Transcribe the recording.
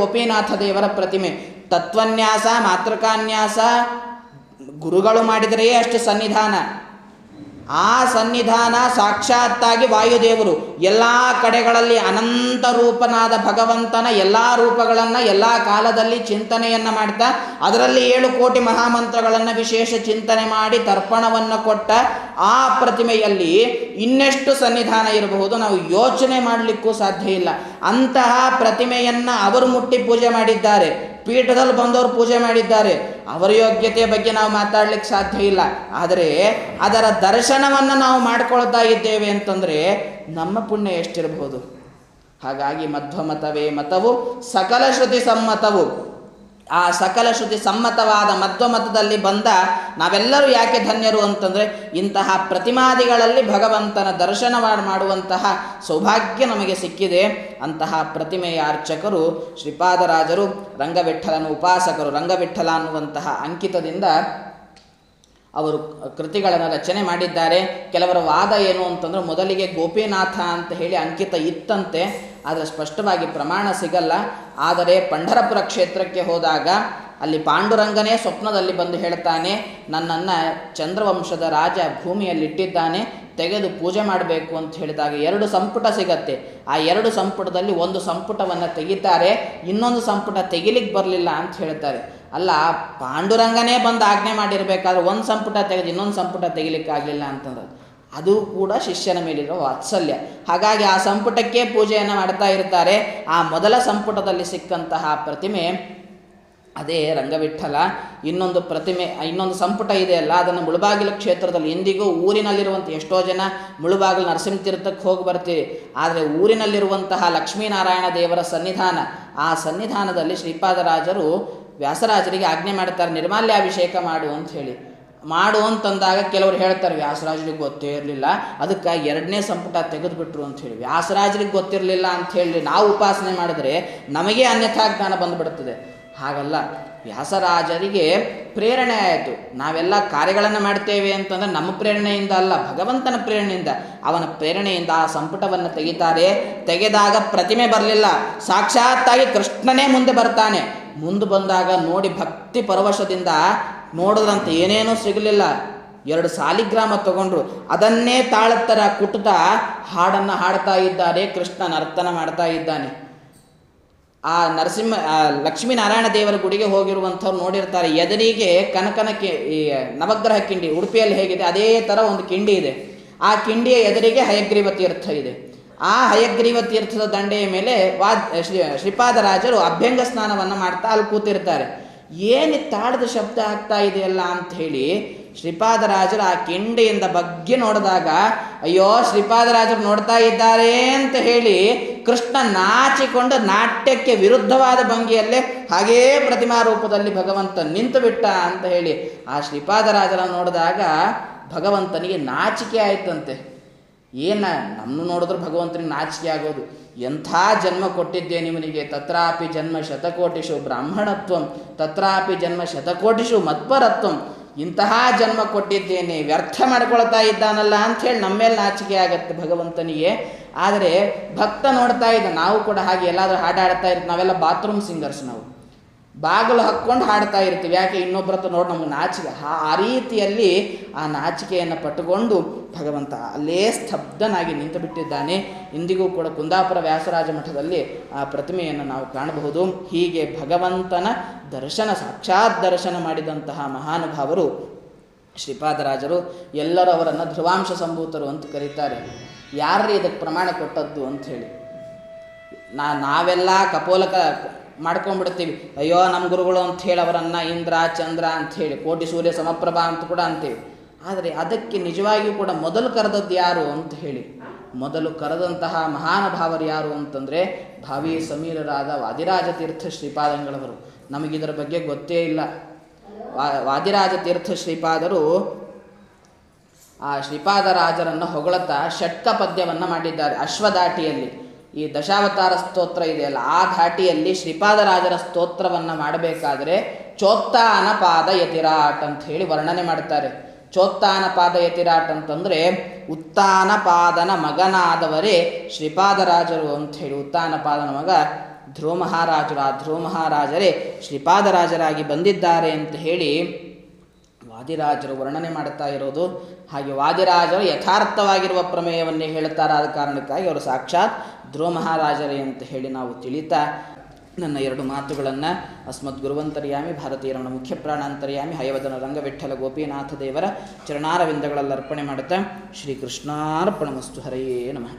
ಗೋಪಿನಾಥ ದೇವರ ಪ್ರತಿಮೆ. ತತ್ವನ್ಯಾಸ ಮಾತೃಕಾನ್ಯಾಸ ಗುರುಗಳು ಮಾಡಿದರೆಯೇ ಅಷ್ಟು ಸನ್ನಿಧಾನ. ಆ ಸನ್ನಿಧಾನ ಸಾಕ್ಷಾತ್ತಾಗಿ ವಾಯುದೇವರು ಎಲ್ಲ ಕಡೆಗಳಲ್ಲಿ ಅನಂತ ರೂಪನಾದ ಭಗವಂತನ ಎಲ್ಲ ರೂಪಗಳನ್ನು ಎಲ್ಲ ಕಾಲದಲ್ಲಿ ಚಿಂತನೆಯನ್ನು ಮಾಡ್ತಾ, ಅದರಲ್ಲಿ ಏಳು ಕೋಟಿ ಮಹಾಮಂತ್ರಗಳನ್ನು ವಿಶೇಷ ಚಿಂತನೆ ಮಾಡಿ ತರ್ಪಣವನ್ನು ಕೊಟ್ಟ ಆ ಪ್ರತಿಮೆಯಲ್ಲಿ ಇನ್ನೆಷ್ಟು ಸನ್ನಿಧಾನ ಇರಬಹುದು ನಾವು ಯೋಚನೆ ಮಾಡಲಿಕ್ಕೂ ಸಾಧ್ಯ ಇಲ್ಲ. ಅಂತಹ ಪ್ರತಿಮೆಯನ್ನು ಅವರು ಮುಟ್ಟಿ ಪೂಜೆ ಮಾಡಿದ್ದಾರೆ. ಪೀಠದಲ್ಲಿ ಬಂದವರು ಪೂಜೆ ಮಾಡಿದ್ದಾರೆ. ಅವರ ಯೋಗ್ಯತೆಯ ಬಗ್ಗೆ ನಾವು ಮಾತಾಡ್ಲಿಕ್ಕೆ ಸಾಧ್ಯ ಇಲ್ಲ. ಆದರೆ ಅದರ ದರ್ಶನವನ್ನು ನಾವು ಮಾಡ್ಕೊಳ್ತಾ ಇದ್ದೇವೆ ಅಂತಂದರೆ ನಮ್ಮ ಪುಣ್ಯ ಎಷ್ಟಿರಬಹುದು? ಹಾಗಾಗಿ ಮಧ್ವಮತವೇ ಮತವು ಸಕಲ ಶ್ರುತಿ ಸಮ್ಮತವು. ಆ ಸಕಲ ಶ್ರುತಿ ಸಮ್ಮತವಾದ ಮಧ್ವಮತದಲ್ಲಿ ಬಂದ ನಾವೆಲ್ಲರೂ ಯಾಕೆ ಧನ್ಯರು ಅಂತಂದರೆ ಇಂತಹ ಪ್ರತಿಮಾದಿಗಳಲ್ಲಿ ಭಗವಂತನ ದರ್ಶನ ಮಾಡ್- ಮಾಡುವಂತಹ ಸೌಭಾಗ್ಯ ನಮಗೆ ಸಿಕ್ಕಿದೆ. ಅಂತಹ ಪ್ರತಿಮೆಯ ಅರ್ಚಕರು ಶ್ರೀಪಾದರಾಜರು, ರಂಗವಿಠಲನ ಉಪಾಸಕರು, ರಂಗವಿಠಲ ಅನ್ನುವಂತಹ ಅಂಕಿತದಿಂದ ಅವರು ಕೃತಿಗಳನ್ನು ರಚನೆ ಮಾಡಿದ್ದಾರೆ. ಕೆಲವರ ವಾದ ಏನು ಅಂತಂದ್ರೆ, ಮೊದಲಿಗೆ ಗೋಪಿನಾಥ ಅಂತ ಹೇಳಿ ಅಂಕಿತ ಇತ್ತಂತೆ. ಆದರೆ ಸ್ಪಷ್ಟವಾಗಿ ಪ್ರಮಾಣ ಸಿಗಲ್ಲ. ಆದರೆ ಪಂಢರಪುರ ಕ್ಷೇತ್ರಕ್ಕೆ ಹೋದಾಗ ಅಲ್ಲಿ ಪಾಂಡುರಂಗನೇ ಸ್ವಪ್ನದಲ್ಲಿ ಬಂದು ಹೇಳ್ತಾನೆ, ನನ್ನನ್ನು ಚಂದ್ರವಂಶದ ರಾಜ ಭೂಮಿಯಲ್ಲಿಟ್ಟಿದ್ದಾನೆ, ತೆಗೆದು ಪೂಜೆ ಮಾಡಬೇಕು ಅಂತ ಹೇಳಿದಾಗ ಎರಡು ಸಂಪುಟ ಸಿಗತ್ತೆ. ಆ ಎರಡು ಸಂಪುಟದಲ್ಲಿ ಒಂದು ಸಂಪುಟವನ್ನು ತೆಗಿತಾರೆ, ಇನ್ನೊಂದು ಸಂಪುಟ ತೆಗಿಲಿಕ್ಕೆ ಬರಲಿಲ್ಲ ಅಂತ ಹೇಳ್ತಾರೆ. ಅಲ್ಲ, ಪಾಂಡುರಂಗನೇ ಬಂದು ಆಜ್ಞೆ ಮಾಡಿರಬೇಕಾದ್ರೆ ಒಂದು ಸಂಪುಟ ತೆಗೆದು ಇನ್ನೊಂದು ಸಂಪುಟ ತೆಗಿಲಿಕ್ಕಾಗಲಿಲ್ಲ ಅಂತಂದ್ರೆ. ಅದು ಕೂಡ ಶಿಷ್ಯನ ಮೇಲಿರುವ ವಾತ್ಸಲ್ಯ. ಹಾಗಾಗಿ ಆ ಸಂಪುಟಕ್ಕೆ ಪೂಜೆಯನ್ನು ಮಾಡ್ತಾ ಇರ್ತಾರೆ. ಆ ಮೊದಲ ಸಂಪುಟದಲ್ಲಿ ಸಿಕ್ಕಂತಹ ಪ್ರತಿಮೆ ಅದೇ ರಂಗವಿಠಲ. ಇನ್ನೊಂದು ಪ್ರತಿಮೆ, ಇನ್ನೊಂದು ಸಂಪುಟ ಇದೆ ಅಲ್ಲ, ಅದನ್ನು ಮುಳುಬಾಗಿಲು ಕ್ಷೇತ್ರದಲ್ಲಿ ಇಂದಿಗೂ ಊರಿನಲ್ಲಿರುವಂಥ ಎಷ್ಟೋ ಜನ ಮುಳುಬಾಗಿಲು ನರಸಿಂಹತೀರ್ಥಕ್ಕೆ ಹೋಗಿ ಬರ್ತೀವಿ ಆದರೆ ಊರಿನಲ್ಲಿರುವಂತಹ ಲಕ್ಷ್ಮೀನಾರಾಯಣ ದೇವರ ಸನ್ನಿಧಾನ, ಆ ಸನ್ನಿಧಾನದಲ್ಲಿ ಶ್ರೀಪಾದರಾಜರು ವ್ಯಾಸರಾಜರಿಗೆ ಆಜ್ಞೆ ಮಾಡ್ತಾರೆ, ನಿರ್ಮಾಲ್ಯಾಭಿಷೇಕ ಮಾಡು ಅಂತ ಹೇಳಿ. ಮಾಡು ಅಂತಂದಾಗ ಕೆಲವರು ಹೇಳ್ತಾರೆ ವ್ಯಾಸರಾಜರಿಗೆ ಗೊತ್ತೇ ಇರಲಿಲ್ಲ. ಅದಕ್ಕೆ ಎರಡನೇ ಸಂಪುಟ ತೆಗೆದುಬಿಟ್ರು ಅಂತ ಹೇಳಿ. ವ್ಯಾಸರಾಜರಿಗೆ ಗೊತ್ತಿರಲಿಲ್ಲ ಅಂತ ಹೇಳಿ ನಾವು ಉಪಾಸನೆ ಮಾಡಿದ್ರೆ ನಮಗೆ ಅನ್ಯಥಾ ಜ್ಞಾನ ಬಂದುಬಿಡುತ್ತದೆ ಹಾಗಲ್ಲ. ವ್ಯಾಸರಾಜರಿಗೆ ಪ್ರೇರಣೆ ಆಯಿತು. ನಾವೆಲ್ಲ ಕಾರ್ಯಗಳನ್ನು ಮಾಡ್ತೇವೆ ಅಂತಂದ್ರೆ ನಮ್ಮ ಪ್ರೇರಣೆಯಿಂದ ಅಲ್ಲ, ಭಗವಂತನ ಪ್ರೇರಣೆಯಿಂದ. ಅವನ ಪ್ರೇರಣೆಯಿಂದ ಆ ಸಂಪುಟವನ್ನು ತೆಗಿತಾರೆ. ತೆಗೆದಾಗ ಪ್ರತಿಮೆ ಬರಲಿಲ್ಲ. ಸಾಕ್ಷಾತ್ತಾಗಿ ಕೃಷ್ಣನೇ ಮುಂದೆ ಬರ್ತಾನೆ. ಮುಂದೆ ಬಂದಾಗ ನೋಡಿ ಭಕ್ತಿ ಪರವಶದಿಂದ ನೋಡಿದ್ರಂತೆ ಏನೇನೂ ಸಿಗಲಿಲ್ಲ. ಎರಡು ಸಾಲಿಗ್ರಾಮ ತಗೊಂಡ್ರು. ಅದನ್ನೇ ತಾಳತ್ತರ ಕುಟ್ಟುತ್ತಾ ಹಾಡನ್ನು ಹಾಡ್ತಾ ಇದ್ದಾರೆ ಕೃಷ್ಣ ನರ್ತನ ಮಾಡ್ತಾ ಇದ್ದಾನೆ. ಆ ನರಸಿಂಹ ಲಕ್ಷ್ಮೀನಾರಾಯಣ ದೇವರ ಗುಡಿಗೆ ಹೋಗಿರುವಂಥವ್ರು ನೋಡಿರ್ತಾರೆ. ಎದುರಿಗೆ ಕನಕನಕ್ಕೆ ಈ ನವಗ್ರಹ ಕಿಂಡಿ, ಉಡುಪಿಯಲ್ಲಿ ಹೇಗಿದೆ, ಅದೇ ಥರ ಒಂದು ಕಿಂಡಿ ಇದೆ. ಆ ಕಿಂಡಿಯ ಎದುರಿಗೆ ಹಯಗ್ರೀವ ತೀರ್ಥ ಇದೆ. ಆ ಹಯಗ್ರೀವ ತೀರ್ಥದ ದಂಡೆಯ ಮೇಲೆ ವಾದ್, ಶ್ರೀ, ಶ್ರೀಪಾದರಾಜರು ಅಭ್ಯಂಗ ಸ್ನಾನವನ್ನು ಮಾಡ್ತಾ ಅಲ್ಲಿ ಕೂತಿರ್ತಾರೆ. ಏನು ತಾಡದ ಶಬ್ದ ಆಗ್ತಾ ಇದೆಯಲ್ಲ ಅಂತ ಹೇಳಿ ಶ್ರೀಪಾದರಾಜರು ಆ ಕೆಂಡೆಯಿಂದ ಬಗ್ಗೆ ನೋಡಿದಾಗ, ಅಯ್ಯೋ, ಶ್ರೀಪಾದರಾಜರು ನೋಡ್ತಾ ಇದ್ದಾರೆ ಅಂತ ಹೇಳಿ ಕೃಷ್ಣ ನಾಚಿಕೊಂಡು ನಾಟ್ಯಕ್ಕೆ ವಿರುದ್ಧವಾದ ಭಂಗಿಯಲ್ಲೇ ಹಾಗೇ ಪ್ರತಿಮಾ ರೂಪದಲ್ಲಿ ಭಗವಂತ ನಿಂತು ಬಿಟ್ಟ ಅಂತ ಹೇಳಿ ಆ ಶ್ರೀಪಾದರಾಜರನ್ನು ನೋಡಿದಾಗ ಭಗವಂತನಿಗೆ ನಾಚಿಕೆ ಆಯ್ತಂತೆ. ಏನ ನಮ್ಮನ್ನು ನೋಡಿದ್ರೆ ಭಗವಂತನಿಗೆ ನಾಚಿಕೆ ಆಗೋದು. ಎಂಥ ಜನ್ಮ ಕೊಟ್ಟಿದ್ದೆ ನಿಮನಿಗೆ? ತತ್ರಾಪಿ ಜನ್ಮ ಶತಕೋಟಿಷು ಬ್ರಾಹ್ಮಣತ್ವಂ, ತತ್ರಾಪಿ ಜನ್ಮ ಶತಕೋಟಿಷು ಮತ್ಪರತ್ವಂ. ಇಂತಹ ಜನ್ಮ ಕೊಟ್ಟಿದ್ದೇನೆ, ವ್ಯರ್ಥ ಮಾಡ್ಕೊಳ್ತಾ ಇದ್ದಾನಲ್ಲ ಅಂಥೇಳಿ ನಮ್ಮ ಮೇಲೆ ನಾಚಿಕೆ ಆಗತ್ತೆ ಭಗವಂತನಿಗೆ. ಆದರೆ ಭಕ್ತ ನೋಡ್ತಾ ಇದ್ದ, ನಾವು ಕೂಡ ಹಾಗೆ ಎಲ್ಲಾದರೂ ಹಾಡಾಡ್ತಾ ಇರ್ತೀವಿ ನಾವೆಲ್ಲ ಬಾತ್ರೂಮ್ ಸಿಂಗರ್ಸ್ ನಾವು. ಬಾಗಿಲು ಹಾಕ್ಕೊಂಡು ಹಾಡ್ತಾ ಇರ್ತೀವಿ. ಯಾಕೆ ಇನ್ನೊಬ್ಬರ ಹತ್ರ ನೋಡಿ ನಮ್ಗೆ ನಾಚಿಕೆ. ಆ ರೀತಿಯಲ್ಲಿ ಆ ನಾಚಿಕೆಯನ್ನು ಪಟ್ಟುಕೊಂಡು ಭಗವಂತ ಅಲ್ಲೇ ಸ್ತಬ್ಧನಾಗಿ ನಿಂತು ಬಿಟ್ಟಿದ್ದಾನೆ ಇಂದಿಗೂ ಕೂಡ ಕುಂದಾಪುರ ವ್ಯಾಸರಾಜ ಮಠದಲ್ಲಿ ಆ ಪ್ರತಿಮೆಯನ್ನು ನಾವು ಕಾಣಬಹುದು. ಹೀಗೆ ಭಗವಂತನ ದರ್ಶನ, ಸಾಕ್ಷಾತ್ ದರ್ಶನ ಮಾಡಿದಂತಹ ಮಹಾನುಭಾವರು ಶ್ರೀಪಾದರಾಜರು ಎಲ್ಲರೂ ಅವರನ್ನು ಧ್ರುವಾಂಶ ಸಂಭೂತರು ಅಂತ ಕರೀತಾರೆ. ಯಾರೇ ಇದಕ್ಕೆ ಪ್ರಮಾಣ ಕೊಟ್ಟದ್ದು ಅಂತ ಹೇಳಿ. ನಾ, ನಾವೆಲ್ಲ ಕಪೋಲಕ ಮಾಡ್ಕೊಂಡ್ಬಿಡ್ತೀವಿ. ಅಯ್ಯೋ ನಮ್ಮ ಗುರುಗಳು ಅಂತ ಹೇಳಿ ಅವರನ್ನು ಇಂದ್ರ, ಚಂದ್ರ ಹೇಳಿ, ಕೋಟಿ ಸೂರ್ಯ ಸಮಪ್ರಭಾ ಅಂತ ಕೂಡ ಅಂತೀವಿ. ಆದರೆ ಅದಕ್ಕೆ ನಿಜವಾಗಿಯೂ ಕೂಡ ಮೊದಲು ಕರೆದದ್ದು ಯಾರು ಅಂತ ಹೇಳಿ. ಮೊದಲು ಕರೆದಂತಹ ಮಹಾನುಭಾವರು ಯಾರು ಅಂತಂದರೆ ಭಾವಿ ಸಮೀರರಾದ ವಾದಿರಾಜ ತೀರ್ಥ ಶ್ರೀಪಾದಂಗಳವರು. ನಮಗಿದರ ಬಗ್ಗೆ ಗೊತ್ತೇ ಇಲ್ಲ. ವಾದಿರಾಜ ತೀರ್ಥ ಶ್ರೀಪಾದರು ಆ ಶ್ರೀಪಾದರಾಜರನ್ನು ಹೊಗಳುತ್ತಾ ಷಟ್ಕ ಪದ್ಯವನ್ನು ಮಾಡಿದ್ದಾರೆ ಅಶ್ವಧಾಟಿಯಲ್ಲಿ ಈ ದಶಾವತಾರ ಸ್ತೋತ್ರ ಇದೆಯಲ್ಲ, ಆ ಧಾಟಿಯಲ್ಲಿ ಶ್ರೀಪಾದರಾಜರ ಸ್ತೋತ್ರವನ್ನು ಮಾಡಬೇಕಾದ್ರೆ ಚೋತ್ತಾನ ಪಾದ ಯತಿರಾಟ್ ಅಂತ ಹೇಳಿ ವರ್ಣನೆ ಮಾಡ್ತಾರೆ. ಚೋತ್ತಾನ ಪಾದ ಯತಿರಾಟ್ ಅಂತಂದರೆ ಉತ್ತಾನ ಪಾದನ ಮಗನಾದವರೇ ಶ್ರೀಪಾದರಾಜರು ಅಂತ ಹೇಳಿ ಉತ್ತಾನ ಪಾದನ ಮಗ ಧ್ರುವ ಮಹಾರಾಜರು ಆ ಧ್ರುವ ಮಹಾರಾಜರೇ ಶ್ರೀಪಾದರಾಜರಾಗಿ ಬಂದಿದ್ದಾರೆ ಅಂತ ಹೇಳಿ ವಾದಿರಾಜರು ವರ್ಣನೆ ಮಾಡ್ತಾ ಇರೋದು. ಹಾಗೆ ವಾದಿರಾಜರು ಯಥಾರ್ಥವಾಗಿರುವ ಪ್ರಮೇಯವನ್ನೇ ಹೇಳುತ್ತಾರೆ ಆದ ಕಾರಣಕ್ಕಾಗಿ ಅವರು ಸಾಕ್ಷಾತ್ ಧ್ರುವ ಮಹಾರಾಜರೇ ಅಂತ ಹೇಳಿ ನಾವು ತಿಳಿತಾ ನನ್ನ ಎರಡು ಮಾತುಗಳನ್ನು ಅಸ್ಮದ್ ಗುರುವಂತರ್ಯಾಮಿ ಭಾರತೀಯರಮಣ ಮುಖ್ಯ ಪ್ರಾಣಾಂತರ್ಯಾಮಿ, ಹಯವದನ ರಂಗವಿಠಲ ಗೋಪಿನಾಥ ದೇವರ ಚರಣಾರವಿಂದಗಳಲ್ಲಿ ಅರ್ಪಣೆ ಮಾಡುತ್ತಾ ಶ್ರೀಕೃಷ್ಣಾರ್ಪಣಮಸ್ತು ಹರೆಯೇ ನಮಃ.